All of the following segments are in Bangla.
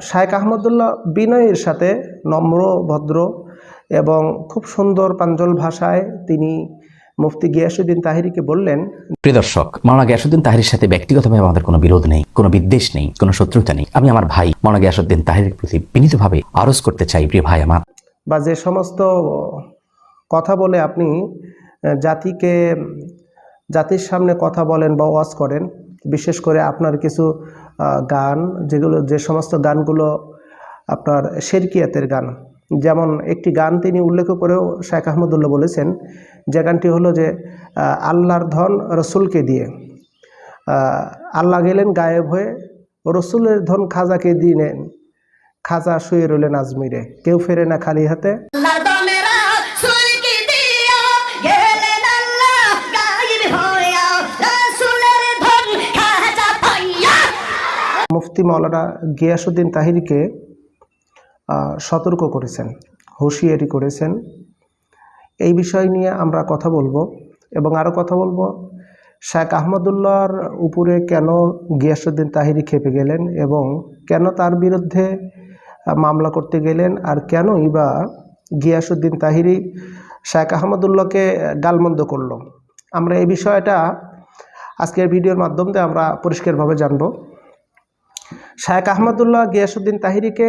শায়েখ আহমদুল্লাহ বিনয়ের সাথে নম্র ভদ্র এবং খুব সুন্দর পাঞ্জল ভাষায় তিনি মুফতি গিয়াসুদ্দিন তাহিরিকে বললেন প্রিয় দর্শক মাওলানা গ্যাসুদ্দিন তাহিরের সাথে ব্যক্তিগতভাবে আমাদের কোনো বিরোধ নেই কোনো বিদ্বেষ নেই কোনো শত্রুতা নেই। আমি আমার ভাই মাওলানা গ্যাসুদ্দিন তাহিরের প্রতি বিনীতভাবে আরজ করতে চাই প্রিয় ভাই আমার। বা যে সমস্ত কথা বলে আপনি জাতিকে জাতির সামনে কথা বলেন বা ওয়াজ করেন বিশেষ করে আপনার কিছু গান, যেগুলো, যে সমস্ত গানগুলো আপনার শেরকিয়াতের গান। যেমন একটি গান তিনি উল্লেখ করেও শেখ আহমদুল্লাহ বলেছেন, যে গানটি হলো যে আল্লাহর ধন রসুলকে দিয়ে। আল্লাহ গেলেন গায়েব হয়ে, রসুলের ধন খাজাকে দিয়ে নেন। খাজা শুয়ে রইলেন আজমিরে। কেউ ফেরে না খালি হাতে। মুফতি মৌলানা গিয়াসুদ্দিন তাহিরকে সতর্ক করেছেন, হুঁশিয়ারি করেছেন। এই বিষয় নিয়ে আমরা কথা বলব এবং আরও কথা বলব। শেখ আহমদুল্লাহর উপরে কেন গিয়াসুদ্দিন তাহিরি খেপে গেলেন এবং কেন তার বিরুদ্ধে মামলা করতে গেলেন আর কেনই বা গিয়াসুদ্দিন তাহিরি শেখ আহমদুল্লাহকে গালমন্দ করল। আমরা এই বিষয়টা আজকের ভিডিওর মাধ্যমে আমরা পরিষ্কারভাবে জানব। শায়েক আহমদুল্লাহ গিয়াসুদ্দিন তাহিরিকে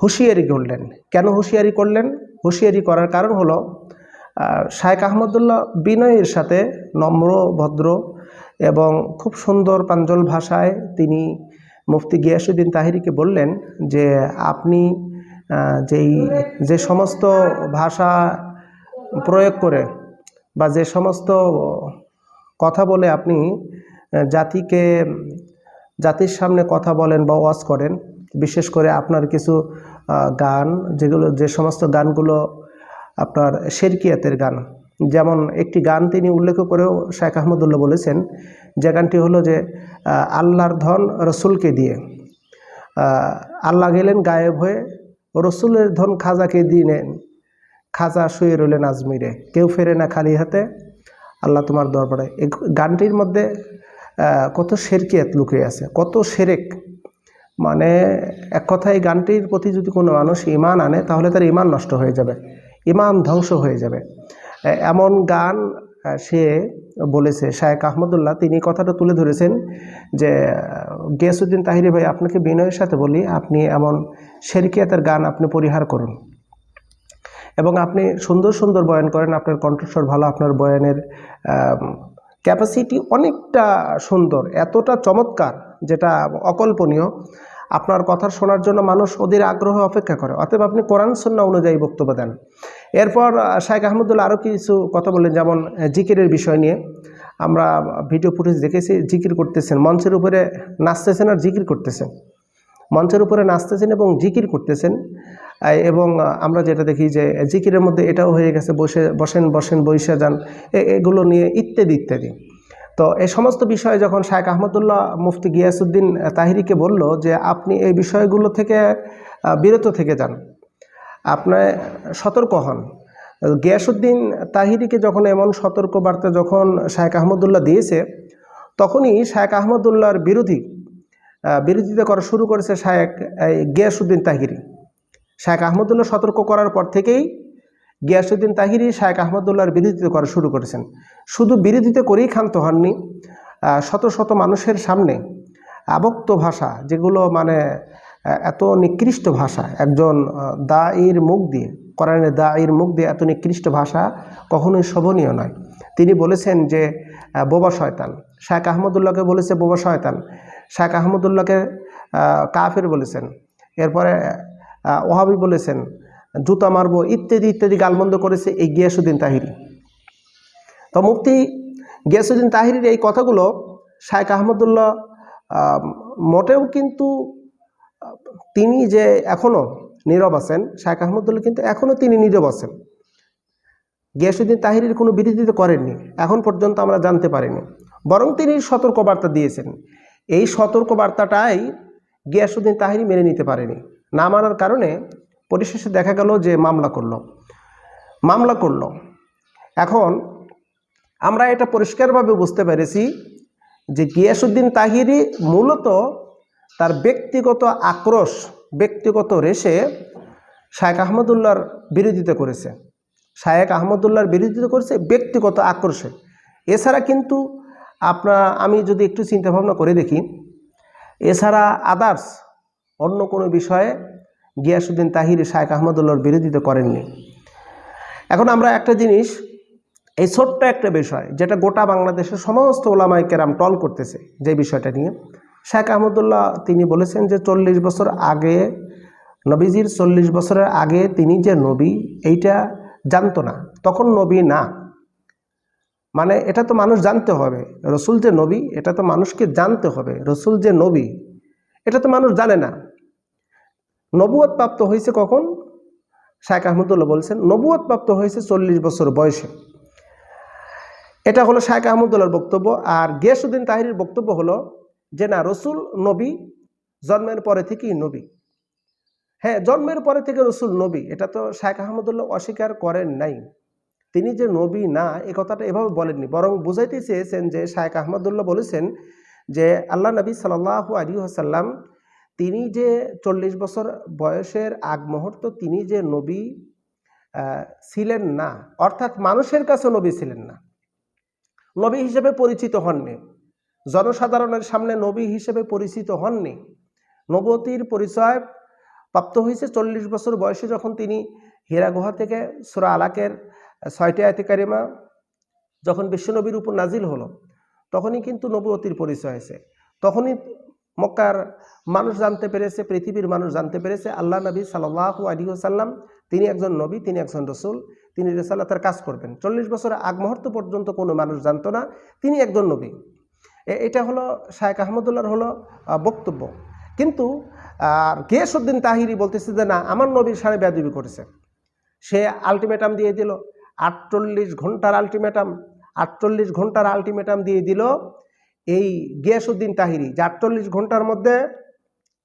হুঁশিয়ারি করলেন। কেন হুঁশিয়ারি করলেন? হুঁশিয়ারি করার কারণ হলো শায়েক আহমদুল্লাহ বিনয়ের সাথে নম্র, ভদ্র এবং খুব সুন্দর প্রাঞ্জল ভাষায় তিনি মুফতি গিয়াসুদ্দিন তাহিরিকে বললেন যে, আপনি যেই, যে সমস্ত ভাষা প্রয়োগ করে বা যে সমস্ত কথা বলে আপনি জাতিকে জাতির সামনে কথা বলেন বা ওয়াজ করেন, বিশেষ করে আপনার কিছু গান, যেগুলো, যে সমস্ত গানগুলো আপনার শেরকিয়াতের গান। যেমন একটি গান তিনি উল্লেখ করেও শেখ আহমদুল্লাহ বলেছেন, যে গানটি হলো যে আল্লাহর ধন রসুলকে দিয়ে। আল্লাহ গেলেন গায়েব হয়ে, রসুলের ধন খাজাকে নেন। খাজা শুয়ে রইলেন আজমিরে। কেউ ফেরে না খালি হাতে। আল্লাহ তোমার দরবারে। গানটির মধ্যে কত শেরকিয়াত লুকিয়ে আছে, কত সেরেক মানে এক কথায় এই গানটির প্রতি যদি কোনো মানুষ ইমান আনে, তাহলে তার ইমান নষ্ট হয়ে যাবে ইমান ধ্বংস হয়ে যাবে। এমন গান সে বলেছে শায়েক আহমদুল্লাহ, তিনি কথাটা তুলে ধরেছেন যে গিয়াসুদ্দিন তাহিরি ভাই, আপনাকে বিনয়ের সাথে বলি, আপনি এমন শেরকিয়াতের গান আপনি পরিহার করুন। এবং আপনি সুন্দর সুন্দর বয়ান করেন, আপনার কণ্ঠস্বর ভালো, আপনার বয়ানের ক্যাপাসিটি অনেকটা সুন্দর, এতটা চমৎকার, যেটা অকল্পনীয়। আপনার কথা শোনার জন্য মানুষ ওদের আগ্রহ অপেক্ষা করে। অতএব আপনি কোরআন সন্না অনুযায়ী বক্তব্য দেন। এরপর শাইখ আহমদুল্লাহ আরও কিছু কথা বললেন, যেমন জিকিরের বিষয় নিয়ে। আমরা ভিডিও ফুটেজ দেখেছি, জিকির করতেছেন, মঞ্চের উপরে নাচতেছেন আর জিকির করতেছেন। মঞ্চের উপরে নাচতেছেন এবং জিকির করতেছেন। এবং আমরা যেটা দেখি যে, জিকিরের মধ্যে এটাও হয়ে গেছে, বসে, বসেন বসেন বৈশা যান এগুলো নিয়ে ইত্যাদি ইত্যাদি। তো এই সমস্ত বিষয়ে যখন শায়েখ আহমদুল্লাহ মুফতি গিয়াসুদ্দিন তাহিরিকে বলল যে, আপনি এই বিষয়গুলো থেকে বিরত থেকে যান আপনার সতর্ক হন। গিয়াসুদ্দিন তাহিরিকে যখন এমন সতর্ক বার্তা যখন শায়েখ আহমদুল্লাহ দিয়েছে, তখনই শায়েখ আহমদুল্লাহর বিরোধী বিরোধিতা করা শুরু করেছে শায়েখ গিয়াসুদ্দিন তাহিরি। শায়েখ আহমদুল্লাহ সতর্ক করার পর থেকেই গিয়াসুদ্দিন তাহিরি শায়েখ আহমদুল্লাহর বিরোধিতা করা শুরু করেছেন। শুধু বিরোধিতা করেই ক্ষান্ত হননি শত শত মানুষের সামনে আবক্ত ভাষা যেগুলো মানে এত নিকৃষ্ট ভাষা একজন আহ, দাঈর মুখ দিয়ে কোরআনের দাঈর মুখ দিয়ে এত নিকৃষ্ট ভাষা কখনোই শোভনীয় নয়। তিনি বলেছেন যে বোবা শয়তান শায়েখ আহমদুল্লাহকে বলেছে বোবা শয়তান শায়েখ আহমদুল্লাহকে কাফের বলেছেন। এরপরে ওহাবি বলেছেন জুতা মারবো ইত্যাদি ইত্যাদি গালমন্দ করেছে এই গিয়াসুদ্দিন তাহিরি। তো মুফতি গিয়াসুদ্দিন তাহিরির এই কথাগুলো শায়েখ আহমদুল্লাহ আহ, মোটেও কিন্তু তিনি যে এখনও নীরব আছেন শায়েখ আহমদুল্লাহ কিন্তু এখনও তিনি নীরব আছেন। গিয়াসুদ্দিন তাহিরির কোনো বিরোধিতা করেননি এখন পর্যন্ত আমরা জানতে পারিনি। বরং তিনি সতর্কবার্তা দিয়েছেন। এই সতর্কবার্তাটাই গিয়াসুদ্দিন তাহিরি মেনে নিতে পারেনি। না মানার কারণে পরিশেষে দেখা গেল যে মামলা করল। মামলা করল। এখন আমরা এটা পরিষ্কারভাবে বুঝতে পেরেছি যে গিয়াসুদ্দিন তাহিরি মূলত তার ব্যক্তিগত আক্রোশ, ব্যক্তিগত রেশে শায়েক আহমদুল্লার বিরোধিতা করেছে। শায়েক আহমদুল্লার বিরোধিতা করেছে ব্যক্তিগত আক্রোশে। এছাড়া কিন্তু আপনার আমি যদি একটু চিন্তা ভাবনা করে দেখি, এছাড়া আদার্স অন্য কোনো বিষয়ে গিয়াসুদ্দিন তাহির শায়েক আহমদুল্লাহর বিরোধিতা করেননি। এখন আমরা একটা জিনিস, এই ছোট্ট একটা বিষয় যেটা গোটা বাংলাদেশের সমস্ত ওলামাই কেরাম টল করতেছে যে বিষয়টা নিয়ে। শেখ আহমদুল্লাহ তিনি বলেছেন যে চল্লিশ বছর আগে, নবীজির চল্লিশ বছরের আগে তিনি যে নবী, এইটা জানতো না। তখন নবী না। মানে এটা তো মানুষ জানতে হবে। রসুল যে নবী, এটা তো মানুষকে জানতে হবে। রসুল যে নবী, এটা তো মানুষ জানে না। নবুয়ত প্রাপ্ত হয়েছে কখন? শায়েখ আহমদুল্লাহ বলছেন নবুয়ত প্রাপ্ত হয়েছে চল্লিশ বছর বয়সে। এটা হলো শায়েখ আহমদুল্লাহর বক্তব্য। আর গিয়াসুদ্দিন তাহিরের বক্তব্য হলো যে, না, রসুল নবী জন্মের পরে থেকেই নবী। হ্যাঁ জন্মের পরে থেকে রসুল নবী, এটা তো শায়েখ আহমদুল্লাহ অস্বীকার করেন নাই। তিনি যে নবী না, এ কথাটা এভাবে বলেননি। বরং বুঝাইতে চেয়েছেন যে, শায়েখ আহমদুল্লাহ বলেছেন যে, আল্লাহ নবী সাল্লাহ আলী আসাল্লাম তিনি যে চল্লিশ বছর বয়সের আগ মুহূর্ত তিনি যে নবী ছিলেন না, অর্থাৎ মানুষের কাছে নবী ছিলেন না, নবী হিসেবে পরিচিত হননি, জনসাধারণের সামনে নবী হিসেবে পরিচিত হননি, নবতির পরিচয় প্রাপ্ত হয়েছে চল্লিশ বছর বয়সে যখন তিনি হীরা গুহা থেকে সুরা আলাকের ছয়টি আয়তিকারিমা যখন বিশ্বনবীর উপর নাজিল হলো, তখনই কিন্তু নবতির পরিচয় হয়েছে, তখনই মক্কার মানুষ জানতে পেরেছে, পৃথিবীর মানুষ জানতে পেরেছে, আল্লাহ নবী সাল্লাহ আলী সাল্লাম তিনি একজন নবী, তিনি একজন রসুল, তিনি রেসালাতের কাজ করবেন। চল্লিশ বছরের আগ মুহূর্ত পর্যন্ত কোনো মানুষ জানতো না, তিনি একজন নবী। এটা হলো শায়েখ আহমদুল্লাহর হলো বক্তব্য। কিন্তু, আর গিয়াসুদ্দিন তাহিরি বলতেছে যে, না, আমার নবীর সাড়ে বেয়াদবি করেছে। সে আলটিমেটাম দিয়ে দিল, আটচল্লিশ ঘণ্টার আলটিমেটাম আটচল্লিশ ঘণ্টার আলটিমেটাম দিয়ে দিল এই গিয়াসুদ্দিন তাহিরি, যে আটচল্লিশ ঘণ্টার মধ্যে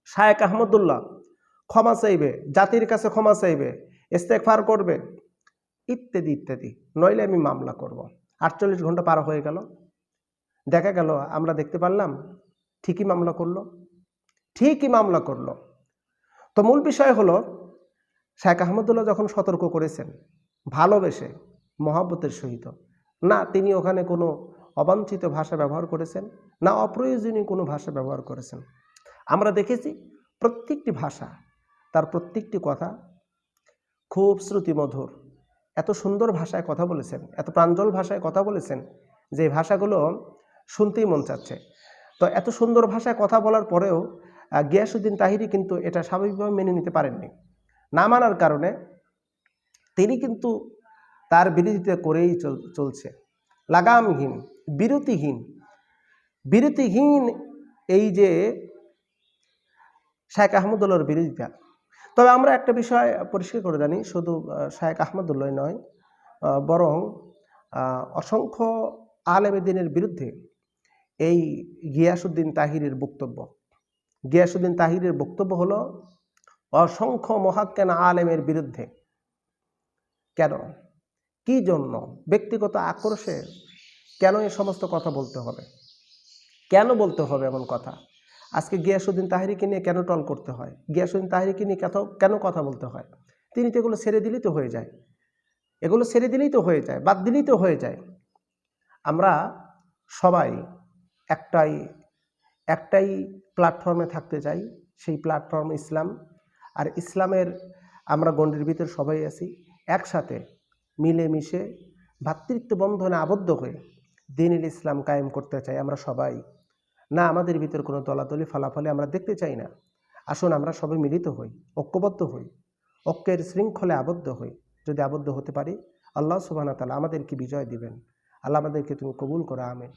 শায়েক আহমদুল্লাহ ক্ষমা চাইবে, জাতির কাছে ক্ষমা চাইবে ইস্তেকফার করবে, ইত্যাদি ইত্যাদি। নইলে আমি মামলা করব। আটচল্লিশ ঘণ্টা পার হয়ে গেল। দেখা গেল, আমরা দেখতে পারলাম, ঠিকই মামলা করল, ঠিকই মামলা করল। তো মূল বিষয় হলো শেখ আহমদুল্লাহ যখন সতর্ক করেছেন, ভালোবেসে, মহাব্বতের সহিত, না, তিনি ওখানে কোনো অবাঞ্ছিত ভাষা ব্যবহার করেছেন না অপ্রয়োজনীয় কোনো ভাষা ব্যবহার করেছেন। আমরা দেখেছি প্রত্যেকটি ভাষা তার প্রত্যেকটি কথা খুব শ্রুতিমধুর। এত সুন্দর ভাষায় কথা বলেছেন, এত প্রাঞ্জল ভাষায় কথা বলেছেন যে ভাষাগুলো শুনতেই মন চাচ্ছে। তো এত সুন্দর ভাষায় কথা বলার পরেও গিয়াসুদ্দিন তাহিরি কিন্তু এটা স্বাভাবিকভাবে মেনে নিতে পারেননি। না মানার কারণে তিনি কিন্তু তার বিরোধিতা করেই চল- চলছে। লাগামহীন বিরতিহীন। বিরতিহীন এই যে শায়েক আহমদুল্লাহর বিরোধিতা। তবে আমরা একটা বিষয় পরিষ্কার করে জানি, শুধু শায়েক আহমদুল্লাহ নয় বরং অসংখ্য আলেমেদিনের বিরুদ্ধে এই গিয়াসুদ্দিন তাহিরের বক্তব্য। গিয়াসুদ্দিন তাহিরের বক্তব্য হলো, অসংখ্য মহাক্কেন আলেমের বিরুদ্ধে। কেন? কি জন্য? ব্যক্তিগত আক্রোশে কেন এই সমস্ত কথা বলতে হবে? কেন বলতে হবে এমন কথা? আজকে গিয়াসুদ্দিন তাহিরিকে নিয়ে কেন টল করতে হয়? গিয়াসুদ্দিন তাহিরিকে নিয়ে কেন কেন কথা বলতে হয়? তিনি তো এগুলো ছেড়ে দিলেই তো হয়ে যায়। এগুলো ছেড়ে দিলেই তো হয়ে যায়, বাদ দিলেই তো হয়ে যায়। আমরা সবাই একটাই একটাই প্ল্যাটফর্মে থাকতে চাই, সেই প্ল্যাটফর্ম ইসলাম। আর ইসলামের আমরা গণ্ডির ভিতর সবাই আছি, একসাথে মিলেমিশে ভ্রাতৃত্ব বন্ধনে আবদ্ধ হয়ে দিনুল ইসলাম কায়েম করতে চাই আমরা সবাই। না, আমাদের ভিতর কোনো দলাদলি, ফলাফলে আমরা দেখতে চাই না। আসুন, আমরা সবাই মিলিত হই, ঐক্যবদ্ধ হই, ঐক্যের শৃঙ্খলে আবদ্ধ হই। যদি আবদ্ধ হতে পারি, আল্লাহ সুবাহ তালা আমাদেরকে বিজয় দিবেন। আল্লাহ আমাদেরকে তুমি কবুল করা, আমেন।